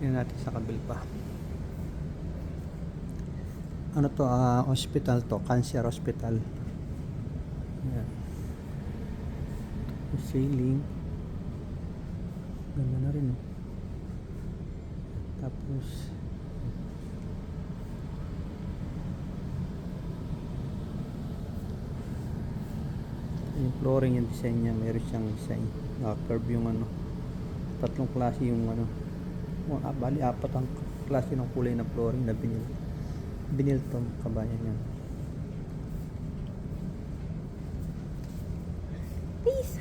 Tingnan natin sa kabil pa. Ano to? ah, hospital to. Cancer hospital. Tapos ceiling. Ganda na rin. Oh. Tapos yung flooring yung design niya meron siyang design naka-curve yung ano tatlong klase yung ano mga bali apat ang klase ng kulay ng flooring na binil binil to kabayan yan Peace.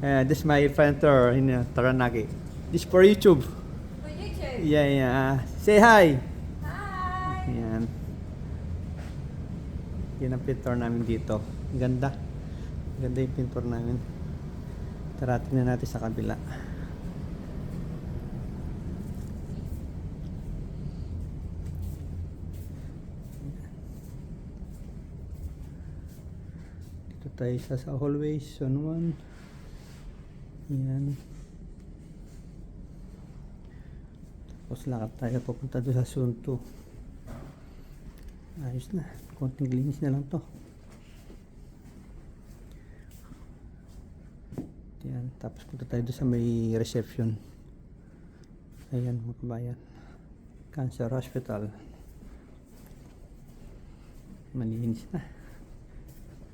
uh, this is my printer in uh, Taranaki this for YouTube For YouTube. yeah yeah Ah, say hi Hi. Ayan. Yan ang pintor namin dito. Ganda. Ganda yung pintor namin. Tara, tingnan natin sa kabila. Tayo sa, sa hallway, zone 1. Yan. Tapos lakad tayo papunta doon sa zone 2. Ayos na. Konting linis na lang to. Yan. Tapos punta tayo doon sa may reception. Ayan mga kabayan. Cancer Hospital. Malinis na.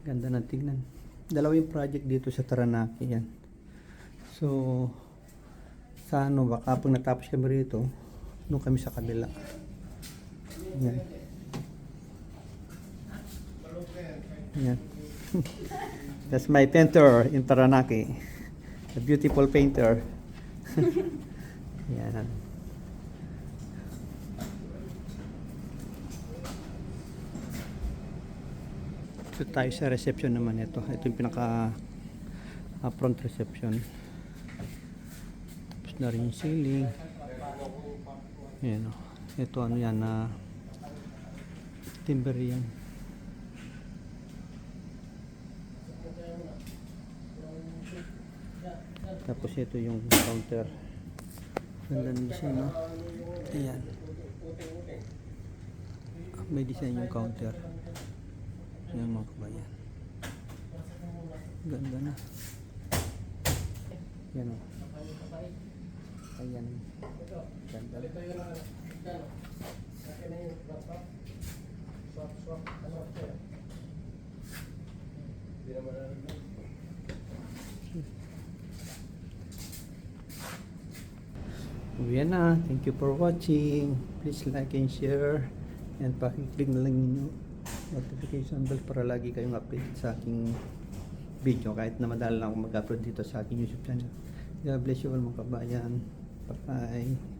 Ganda ng tignan. Dalawa yung project dito sa Taranaki yan. So, sa ano, baka pag natapos kami rito, doon kami sa kabila. Yan. Yan. That's my painter in Taranaki. A beautiful painter. Yan. So tayo sa reception naman ito. Ito yung pinaka ah, front reception. Tapos na rin yung ceiling. Yan o. Ito ano yan na timber yan. Tapos ito yung counter. Ganda ng design, no? Ayan. May design yung counter. Ayan mga kabayan. Ganda na. Yan o. Ayan. Ganda. Yan na. Thank you for watching. Please like and share. And pakiclick na lang yung notification bell para lagi kayong update sa aking video. Kahit na madala lang ako mag-upload dito sa aking YouTube channel. God bless you all mga kabayan. Bye-bye.